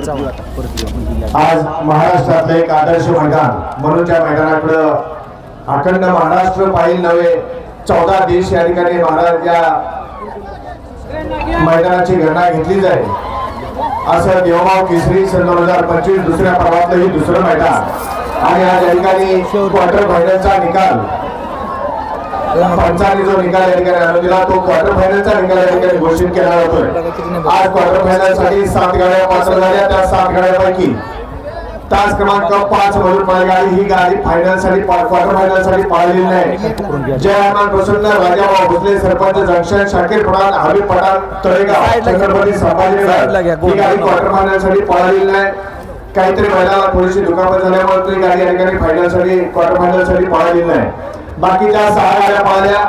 आज महाराष्ट्रातलं एक आदर्श मैदान म्हणून त्या मैदानाकडं अखंड महाराष्ट्र पाहिल नव्हे चौदा देश या ठिकाणी महाराज या मैदानाची गणना घेतली जाईल. असं देवभाव केसरी सन दोन हजार पंचवीस दुसऱ्या पर्वातलं हे दुसरं मैदान. आणि आज या ठिकाणी क्वार्टर फायनलचा निकाल पंचाने जो निकाल या ठिकाणी आणून दिला तो क्वार्टर फायनलचा निकाल या ठिकाणी घोषित केला जातोय. आज क्वार्टर फायनलसाठी सात गाड्या पात्र झाल्या त्या सात गाड्यांपैकी तास क्रमांक पाच मधून गाडी ही गाडी फायनलसाठी क्वार्टर फायनलसाठी पाळलेली नाही. जय हनुमान प्रसन्न राजाभाऊ भोसले सरपंच जंक्शन शाकीर पठाण हबीब पठाण तळेगाव छत्रपती संभाजीनगर. ही गाडी क्वार्टर फायनलसाठी पाळलेली नाही. काहीतरी महिलाला थोडीशी दुखापत झाल्यामुळे ती गाडी या ठिकाणी फायनलसाठी क्वार्टर फायनलसाठी पाळलेली नाही. बाकीच्या सहा गाड्या पाहिल्या.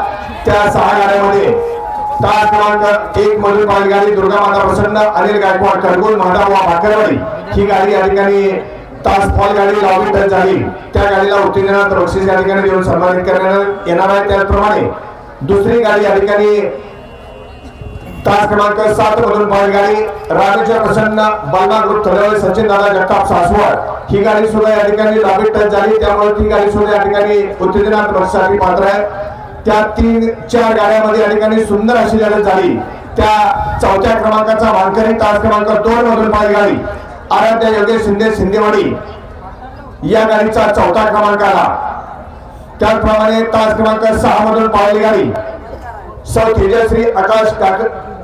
त्या सहा गाड्यामध्ये तास क्रमांक एक मधून गाडी दुर्गा माता प्रसन्न अनिल गायकवाड कडगुल माधव भाकरवाडी. ही गाडी या ठिकाणी तास फॉल गाडी लावून टच झाली. त्या गाडीला उत्तीर्णानंतर बक्षीस या ठिकाणी देऊन सन्मानित करण्यात येणार आहे. त्याचप्रमाणे दुसरी गाडी या ठिकाणी तास क्रमांक सात मधून बैलगाडी रामेश्वर प्रसन्न बालमा ग्रुप थलवळे सचिन दादा जगताप सासवड. ही गाडी सुद्धा या ठिकाणी लांबी टच झाली. त्यामुळे ती गाडी सुद्धा या ठिकाणी उत्तेजनात बक्षिसासाठी पात्र आहे त्या तीन चार गाड्यामध्ये या ठिकाणी सुंदर अशी लढत झाली. त्या चौथ्या क्रमांकाचा वारकरी तास क्रमांक दोन मधून बैलगाडी. आराध्या योगेश शिंदे शिंदेवाडी. या गाडीचा चौथा क्रमांक आला त्याचप्रमाणे तास क्रमांक सहा मधून पाळली गाडी सौ तेजश्री आकाश काळे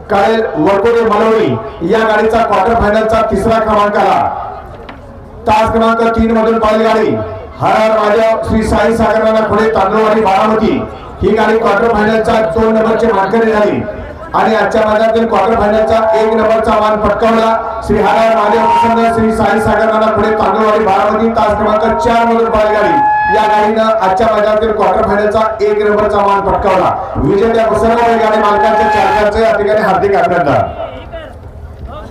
काळेल वरकोडे या गाडीचा क्वार्टर फायनलचा तिसरा क्रमांक आला. तास क्रमांक तीन मधून पाळली गाडी. राजा श्री साई सागरांना पुढे तांदूळवाडी बारामती. ही गाडी क्वार्टर फायनलच्या दोन नंबरची मानकरी झाली. आणि आजच्या मैदानातील क्वार्टर फायनलचा एक नंबरचा मान पटकावला. श्री हरार राजा प्रसन्न श्री साई सागरांना पुढे तांदूळवाडी बारामती. तास क्रमांक चार मधून पाळली गाडी. या गाडीनं आजच्या मैदानातील क्वार्टर फायनलचा एक नंबरचा मान पटकावला. विजेत्या सर्व गाडी मालकांचे चालकांचे या ठिकाणी हार्दिक अभिनंदन.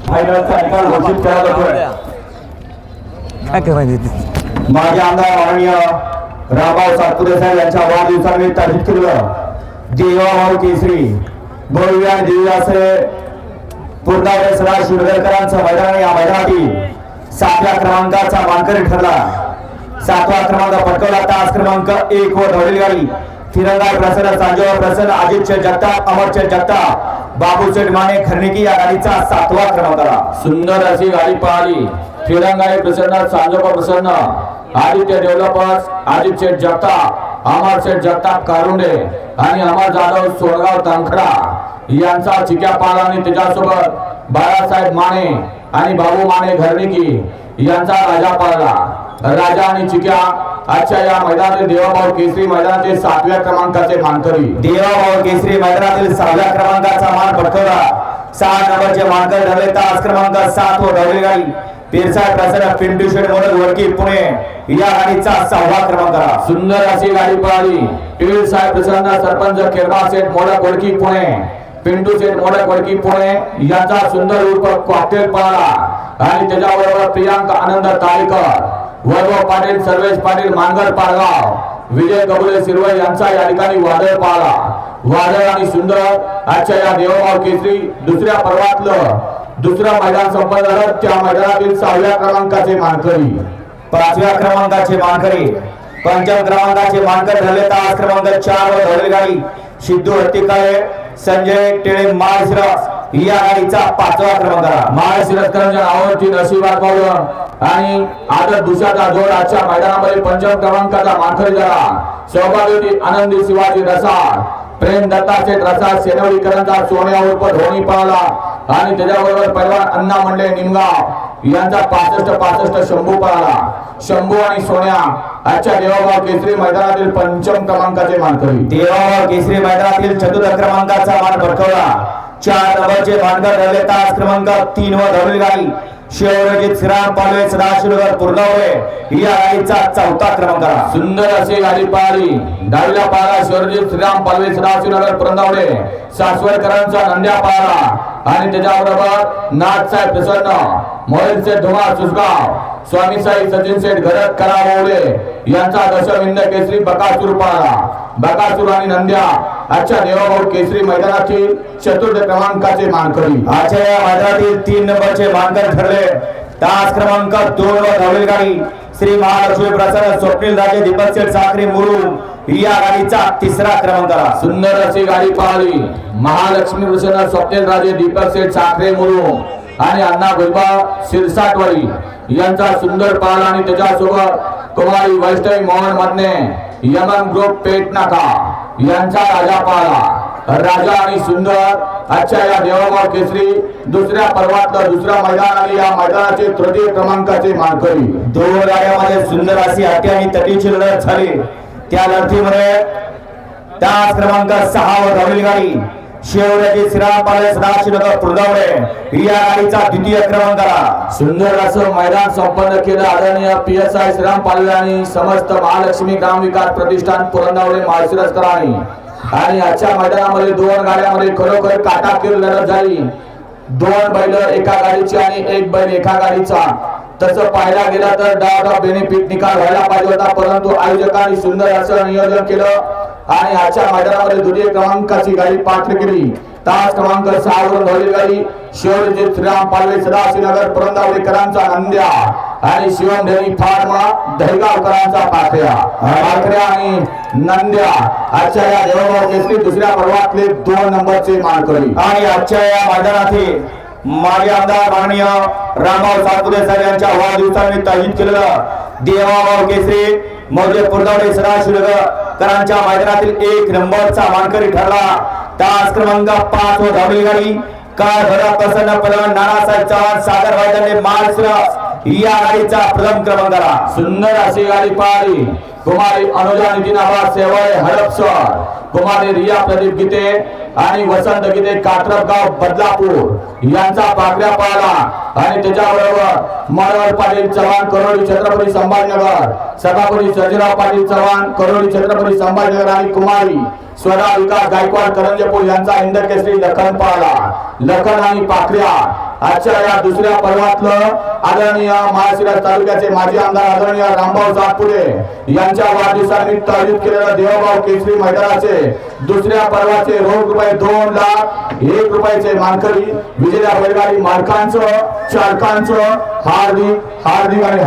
फायनलचा निकाल घोषित केला जातोय काय करायचं माजी आमदार माननीय रामभाऊ सातपुते साहेब यांच्या वाढदिवसानिमित्त केलेलं. देवाभाऊ केसरी. भव्य आणि दिव्य असे पूर्णावरे सदा शिरदरकरांचं मैदान या मैदानातील सातव्या क्रमांकाचा मानकरी ठरला. सातवा क्रमांक पटकवला. तास क्रमांक एक वर धावलेली गाडी. तिरंगा प्रसन्न सांजोबा प्रसन्न अजित अजितचे जगताप अमरचे जगताप. बाबूचे माने खर्णिकी या गाडीचा सातवा क्रमांक आला. सुंदर अशी गाडी पाहिली. तिरंगाई प्रसन्न सांजोबा प्रसन्न आदित्य डेव्हलपर्स आदित्य शेठ जगताप अमर शेठ जगताप कारुंडे आणि अमर जाधव सोळगाव तांखडा. यांचा चिक्या पाल आणि त्याच्यासोबत बाळासाहेब माने आणि बाबू माने घरणिकी यांचा राजा पाळला राजा आणि चिक्या आजच्या या मैदानातील देवाभाऊ केसरी मैदानाचे सातव्या क्रमांकाचे मानकरी. देवाभाऊ केसरी मैदानातील सहाव्या क्रमांकाचा मान पटकवला सहा नंबरचे मानकर ठरले. तास क्रमांक सात वर धावली गाडी पिरसाळ प्रसन्न पिंटू शेठ मोदक वडकी पुणे. या गाडीचा सहावा क्रमांक. सुंदर अशी गाडी पळाली. साहेब प्रसन्न सरपंच केरबा सेठ मोडक वडकी पुणे. पिंटू सेठ मोडक वडकी पुणे. यांचा सुंदर उर्फ कॉकटेल पळाला. आणि त्याच्याबरोबर प्रियांक आनंद ताळेकर वैभव पाटील सर्वेश पाटील मानगड पाडगाव विजय कबुले सिरवळ यांचा या ठिकाणी वादळ पाळला. वादळ आणि सुंदर आजच्या या देवभाव केसरी दुसऱ्या पर्वातलं दुसरं मैदान संपन्न झालं त्या मैदानातील सहाव्या क्रमांकाचे मानकरी. पाचव्या क्रमांकाचे मानकरी पंचम क्रमांकाचे मानकर झाले तर आज क्रमांक चार वर धावली गाडी सिद्धू हत्तीकाळे संजय टिळे माळशिरस ही आघाडीचा पाचवा क्रमांक आला. महाशिरस्करांच्या आवडती नशिबात पावलं आणि आदर दुसऱ्याचा जोड आजच्या मैदानामध्ये पंचम क्रमांकाचा मानकरी झाला सहभागी आनंदी शिवाजी रसाळ प्रेम दत्ताचे रसाळ सेनवडीकरांचा सोन्या उर्फ धोनी पळाला. आणि त्याच्याबरोबर पैलवान अण्णा मंडळे निमगाव यांचा पासष्ट पासष्ट शंभू पळाला. शंभू आणि सोन्या आजच्या देवाभाव केसरी मैदानातील पंचम क्रमांकाचे मानकरी. देवाभाव केसरी मैदानातील चतुर्थ क्रमांकाचा मान पटकवला चार नंबरचे मानकर धरले तास क्रमांक तीन वर धावली गाडी. शिवरजित श्रीराम पालवे सदाशिवनगर पूर्णवळे या गाडीचा चौथा क्रमांक सुंदर अशी गाडी पाळली डावीला पाळा शिवरजित श्रीराम पालवे सदाशिवनगर पुरंदावडे सासवडकरांचा नंद्या पाळा आणि त्याच्याबरोबर नाथसाहेब प्रसन्न मोहितचे धुमा सुसगाव स्वामी साई सचिन शेठ घरत करावले यांचा दशविंद केसरी बकासूर पाहिला बकासूर आणि नंद्या आजच्या देवाभाऊ केसरी मैदानातील चतुर्थ क्रमांकाचे मानकरी. आजच्या या मैदानातील तीन नंबरचे मानकर ठरले. तास क्रमांक दोन वर धावलेली गाडी. श्री महालक्ष्मी प्रसन्न स्वप्नील राजे दीपक शेठ साखरे मुरुम या गाडीचा तिसरा क्रमांकाला सुंदर अशी गाडी पाहिली. महालक्ष्मी प्रसन्न स्वप्नील राजे दीपक शेठ साखरे मुरुम आणि अण्णा भुजबा शिरसाटवाडी यांचा सुंदर पाल आणि त्याच्यासोबत कुमारी वैष्णवी मोहन मधने यमन ग्रुप पेटनाका यांचा राजा पाला. राजा आणि सुंदर आजच्या या देवाभाव केसरी दुसऱ्या पर्वातलं दुसरा मैदान आणि या मैदानाचे तृतीय क्रमांकाचे मानकरी. दोन राजामध्ये सुंदर अशी अटी आणि तटीची लढत झाली. त्या लढतीमध्ये तास क्रमांक सहा वर धावली गाडी शिवराजी श्रीराम पाले सदाशिवनगर तुळजावडे या गाडीचा द्वितीय क्रमांकाला सुंदर असं मैदान संपन्न केलं आदरणीय पी एस आय श्रीराम पाले आणि समस्त महालक्ष्मी ग्राम विकास प्रतिष्ठान पुरंदावडे माळशिरसकरांनी. आणि आजच्या मैदानामध्ये दोन गाड्यामध्ये खरोखर काटाकीर लढत झाली. दोन बैल एका गाडीची आणि एक बैल एका गाडीचा. तसं पाहायला गेलं तर डाव ऑफ बेनिफिट निकाल व्हायला पाहिजे होता परंतु आयोजकांनी सुंदर असं नियोजन केलं. आणि आजच्या मैदानामध्ये द्वितीय क्रमांकाची गाडी पात्र केली. तास क्रमांक सहा वरून धावलेली गाडी. शिवजी श्रीराम पालवे सदाशिवनगर पुरंदावडेकरांचा नंद्या. आणि शिवम देवी फार्मा दहेगावकरांचा पाखऱ्या पाखऱ्या आणि नंद्या. आजच्या या देवभाव केसरी दुसऱ्या पर्वातले दोन नंबरचे मानकरी. आणि आजच्या या मैदानातील माजी आमदार माननीय रामभाऊ सातपुते साहेब यांच्या वाढदिवसानिमित्त आयोजित केलेलं देवाभाव केसरी मौजे पुरदावडे सदाशिवकरांच्या मैदानातील एक नंबरचा मानकरी ठरला. तास क्रमांक पाच व धावली गाडी. काळ भरा प्रसन्न पलवान नानासाहेब चव्हाण सागर मैदाने मार्च या गाडीचा प्रथम क्रमांक आला. सुंदर अशी गाडी पाहिली कुमारी अनुजा नितीन आवाज सेवळे हडपसर कुमारी रिया प्रदीप गीते आणि वसंत गीते कात्रपगाव बदलापूर. यांचा पाकड्या पाहला आणि त्याच्याबरोबर मनोहर पाटील चव्हाण करोडी छत्रपती संभाजीनगर. सभापती सजीराव पाटील चव्हाण करोडी छत्रपती संभाजीनगर आणि कुमारी. स्वरा विकास गायकवाड करंजपूर यांचा हिंद केसरी लखन पाहला लखन आणि पाखऱ्या आजच्या या दुसऱ्या पर्वातलं आदरणीय महाशिराज तालुक्याचे माजी आमदार आदरणीय रामभाऊ सातपुडे यांच्या वाढदिवसानिमित्त आयोजित केलेलं देवभाव केसरी मैदानाचे दुसऱ्या पर्वाचे रोख रुपये दोन लाख एक रुपयाचे मानकरी विजया बैलगाडी मालकांचं चालकांचं हार्दिक हार्दिक आणि